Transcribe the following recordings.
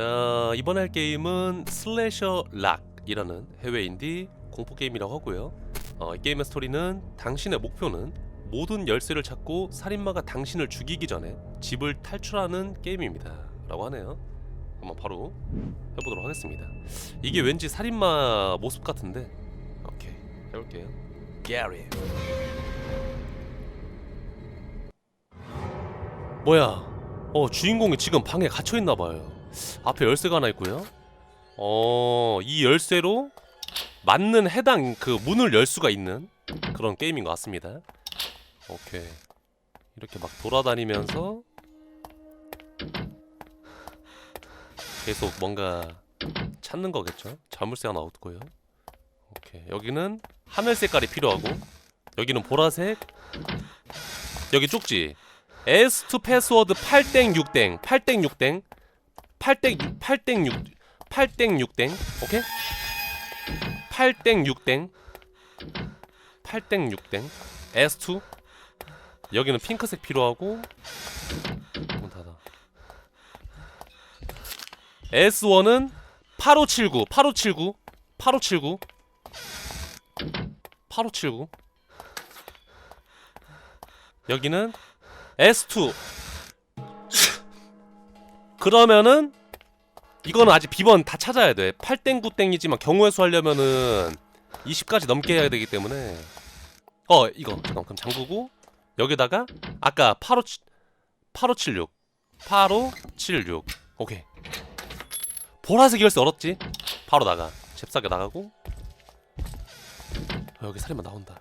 자 이번에 할 게임은 슬래셔 락이라는 해외 인디 공포 게임이라고 하고요. 어, 이 게임의 스토리는 당신의 목표는 모든 열쇠를 찾고 살인마가 당신을 죽이기 전에 집을 탈출하는 게임입니다.라고 하네요. 한번 바로 해보도록 하겠습니다. 이게 왠지 살인마 모습 같은데. 오케이 해볼게요. 게리. 뭐야? 어 주인공이 지금 방에 갇혀 있나 봐요. 앞에 열쇠가 하나 있고요. 어, 이 열쇠로 맞는 해당 그 문을 열 수가 있는 그런 게임인 것 같습니다. 오케이. 이렇게 막 돌아다니면서 계속 뭔가 찾는 거겠죠. 자물쇠 하나 얻고요. 오케이. 여기는 하늘 색깔이 필요하고 여기는 보라색. 여기 쪽지. S2 패스워드 8땡 6땡 8땡 6땡 8땡 8땡 6 8땡 6땡 오케이? 8땡 6땡 8땡 6땡 S2 여기는 핑크색 필요하고 문 닫아 S1은 8579 8579 8579 8579 여기는 S2 그러면은 이거는 아직 비번 다 찾아야 돼. 8땡 9땡이지만 경우의 수 하려면은 20까지 넘게 해야 되기 때문에. 어 이거. 잠깐 그럼 잠그고 여기다가 아까 85 8576 8576 오케이. 보라색 열쇠 얻었지? 바로 나가. 잽싸게 나가고. 어, 여기 살인마 나온다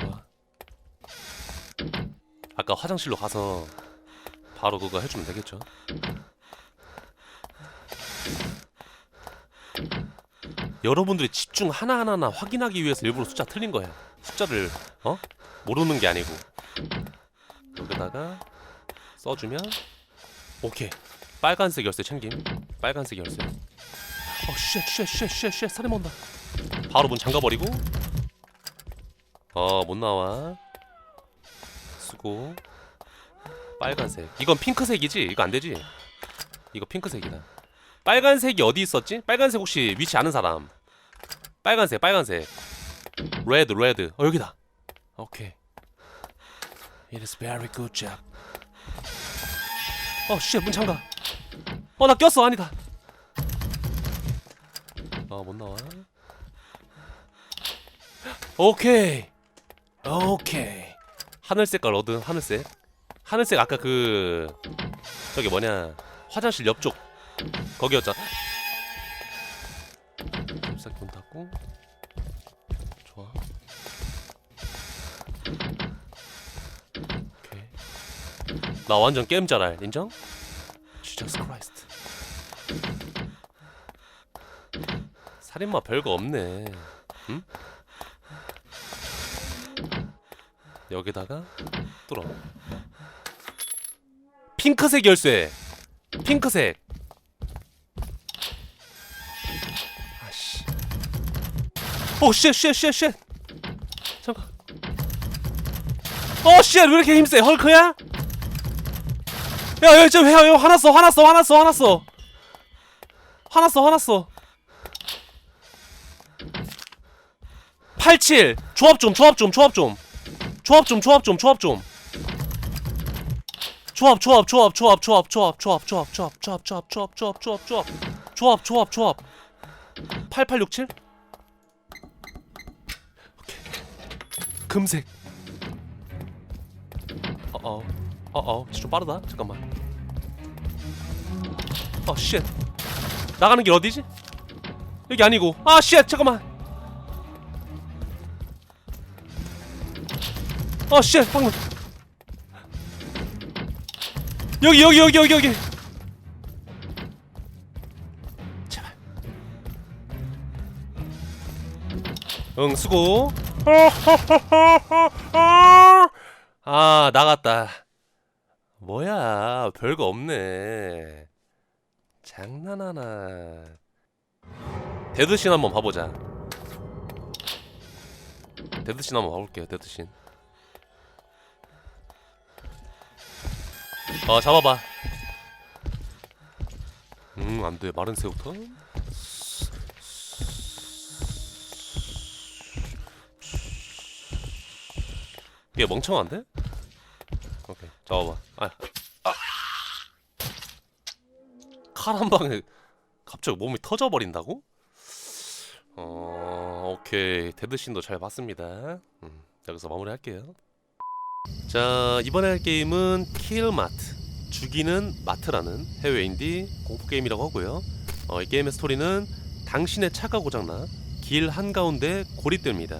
좋아 아까 화장실로 가서 바로 그거 해주면 되겠죠. 여러분들이 집중 하나하나 확인하기 위해서 일부러 숫자 틀린 거예요. 숫자를 어? 모르는 게 아니고. 여기다가 써주면 오케이. 빨간색 열쇠 챙김. 빨간색 열쇠. 어 쉣 쉣 쉣 쉣쉣. 살인 온다. 바로 문 잠가버리고. 어 못 나와 쓰고. 빨간색. 이건 핑크색이지? 이거 안 되지? 이거 핑크색이다. 빨간색이 어디 있었지? 빨간색 혹시 위치 아는 사람? 빨간색 빨간색. 레드 레드 어 여기다. 오케이. It is very good job 어 씨 문 잠가. 어 나 꼈어. 아니다. 어못 나와. 오케이. 오케이 하늘 색깔 얻은 하늘색? 하늘색 아까 그 저기 뭐냐 화장실 옆쪽 거기였잖아 싹 문 닫고 좋아. 오케이. 나 완전 게임 잘알 인정? Jesus Christ. 살인마 별거 없네. 응? 여기다가 뚫어. 핑크색 열쇠. 핑크색. 아씨. 오쉣쉣쉣쉣. 잠깐. 어쉣 왜 이렇게 힘세? 헐크야? 야 야 좀 해요 화났어 화났어 화났어 화났어. 화났어 화났어. 87 조합 좀 조합 좀 조합 좀 조합 좀 조합 좀 조합 좀 조합 조합 조합 조합 조합 조합 조합 조합 조합 조합 조합 조합 조합 조합 조합 조합 조합 조합 8867 오케이 금색 어어 어어 좀 빠르다 잠깐만 어쉣 나가는 길 어디지? 여기 아니고 아쉣 잠깐만 어쉣 방금. 여기 여기 여기 여기 여기. 제발. 응 수고. 아 나갔다. 뭐야 별거 없네. 장난하나. 데드신 한번 봐보자. 데드신 한번 봐볼게요 데드신 어 잡아봐. 음 안돼. 마른 새우부터 얘 멍청한데? 오케이 잡아봐. 아, 아. 칼한 방에 갑자기 몸이 터져버린다고? 어 오케이. 데드신도 잘 봤습니다. 음, 여기서 마무리할게요 자 이번에 할 게임은 킬마트 죽이는 마트라는 해외 인디 공포 게임이라고 하고요. 어, 이 게임의 스토리는 당신의 차가 고장나 길 한가운데 고립됩니다.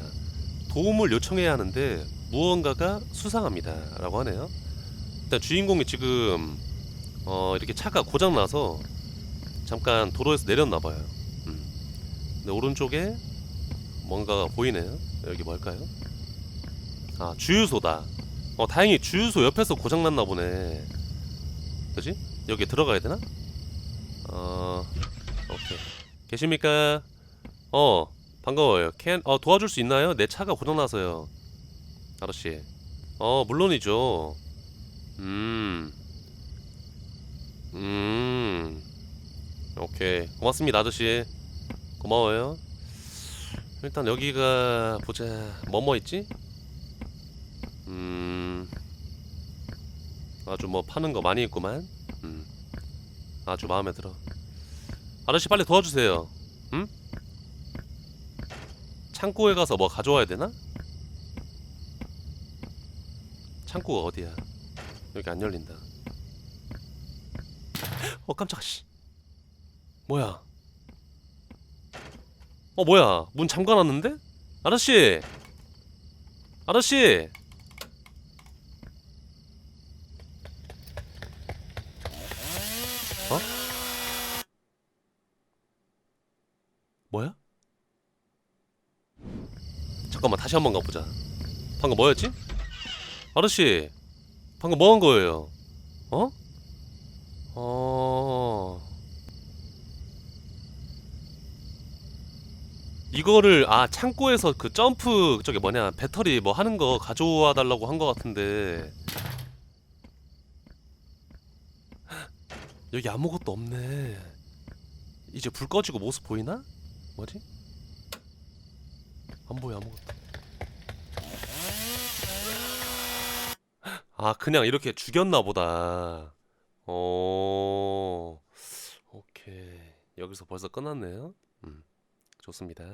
도움을 요청해야 하는데 무언가가 수상합니다. 라고 하네요. 일단 주인공이 지금 어, 이렇게 차가 고장나서 잠깐 도로에서 내렸나봐요. 음. 오른쪽에 뭔가가 보이네요. 여기 뭘까요? 아 주유소다 어 다행히 주유소 옆에서 고장났나 보네 그지? 여기 들어가야 되나? 어 오케이 계십니까? 어 반가워요 캔 어 도와줄 수 있나요? 내 차가 고장나서요 아저씨 어 물론이죠 음 음. 오케이. 고맙습니다, 아저씨. 고마워요. 일단 여기가 보자. 뭐뭐 있지? 아주 뭐 파는 거 많이 있구만. 음. 아주 마음에 들어. 아저씨 빨리 도와주세요. 응? 창고에 가서 뭐 가져와야 되나? 창고가 어디야? 여기 안 열린다. 어 깜짝아 씨. 뭐야? 어 뭐야? 문 잠가놨는데? 아저씨! 아저씨! 뭐야? 잠깐만 다시 한 번 가보자. 방금 뭐였지? 아저씨! 방금 뭐 한 거예요? 어? 어. 이거를 아 창고에서 그 점프 저기 뭐냐 배터리 뭐 하는 거 가져와 달라고 한 거 같은데 여기 아무것도 없네. 이제 불 꺼지고 모습 보이나? 뭐지? 안 보여 아무것도. 아 그냥 이렇게 죽였나 보다. 어 오케이 여기서 벌써 끝났네요. 음 좋습니다.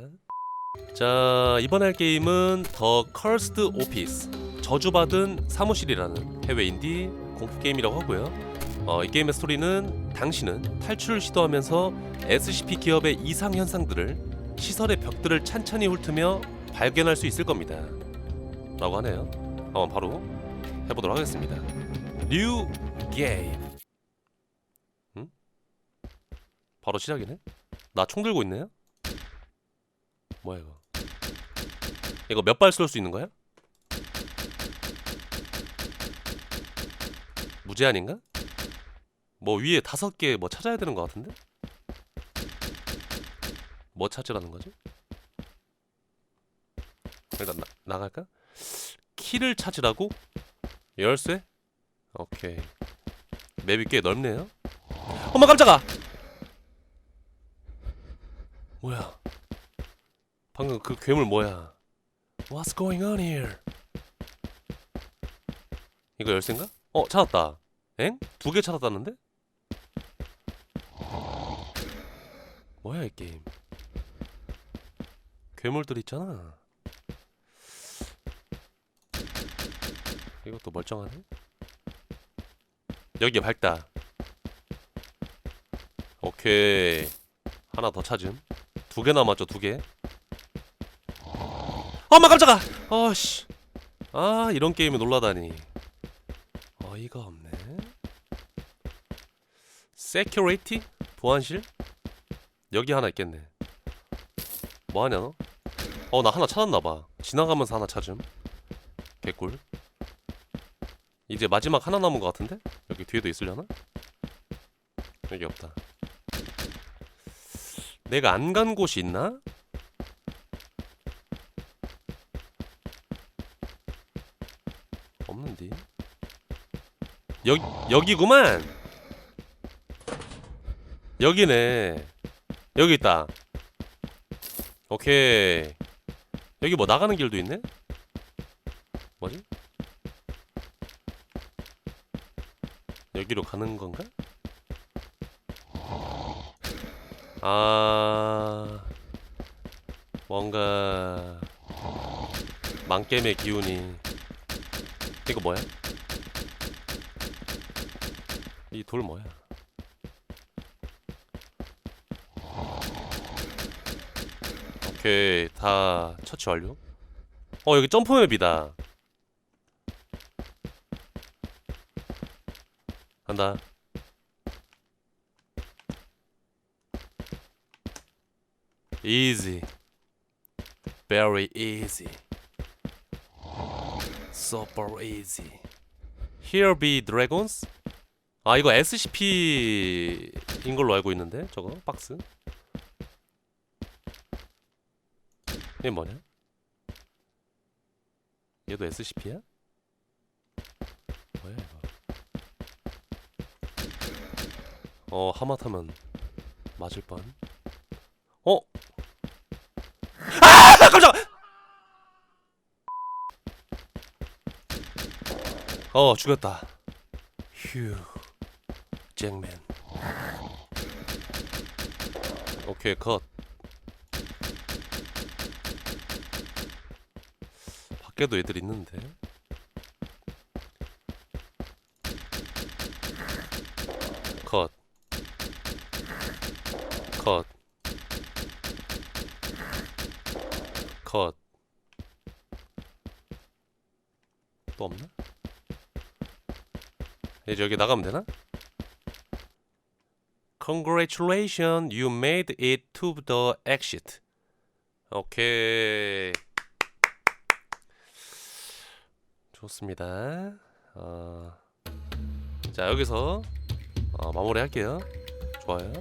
자 이번 할 게임은 더 컬스드 오피스 저주받은 사무실이라는 해외 인디 공포 게임이라고 하고요. 어, 이 게임의 스토리는 당신은 탈출을 시도하면서 SCP 기업의 이상 현상들을 시설의 벽들을 찬찬히 훑으며 발견할 수 있을 겁니다. 라고 하네요. 한번 바로 해보도록 하겠습니다. 뉴 게임. 응? 바로 시작이네. 나 총 들고 있네요. 뭐야 이거? 이거 몇 발 쏠 수 있는 거야? 무제한인가? 뭐 위에 다섯 개 뭐 찾아야 되는 것 같은데? 뭐 찾으라는 거지? 일단 나, 나갈까? 키를 찾으라고? 열쇠? 오케이 맵이 꽤 넓네요 엄마 깜짝아! 뭐야 방금 그 괴물 뭐야 What's going on here? 이거 열쇠인가? 어 찾았다 엥? 두 개 찾았다는데? 뭐야 이 게임? 괴물들 있잖아. 이것도 멀쩡하네? 여기 밝다. 오케이. 하나 더 찾음. 두 개 남았죠 두개? 엄마 깜짝아! 어씨. 아 이런 게임에 놀라다니. 어이가 없네. 세큐리티 보안실 여기 하나 있겠네 뭐하냐 너? 어 나 하나 찾았나봐 지나가면서 하나 찾음 개꿀 이제 마지막 하나 남은 것 같은데? 여기 뒤에도 있으려나? 여기 없다 내가 안 간 곳이 있나? 없는데 여 여기구만. 여기네. 여기 있다. 오케이. 여기 뭐 나가는 길도 있네? 뭐지? 여기로 가는 건가? 아 뭔가 망겜의 기운이 이거 뭐야? 이 돌 뭐야? 오케이 다 처치 완료. 어 여기 점프맵이다. 간다. Easy. Very easy. Super easy. Here be dragons? 아 이거 SCP인 걸로 알고 있는데 저거 박스. 이게 뭐냐? 얘도 SCP야? 뭐야 이거? 어 하마터면 맞을 뻔. 어? 아 깜짝! 어 죽였다. 휴. 잭맨. 오케이 컷. 밖에도 애들 있는데. 컷. 컷. 컷. 또 없나? 이제 여기 나가면 되나? Congratulations, you made it to the exit. 오케이. 좋습니다. 어, 자 여기서 어, 마무리할게요. 좋아요.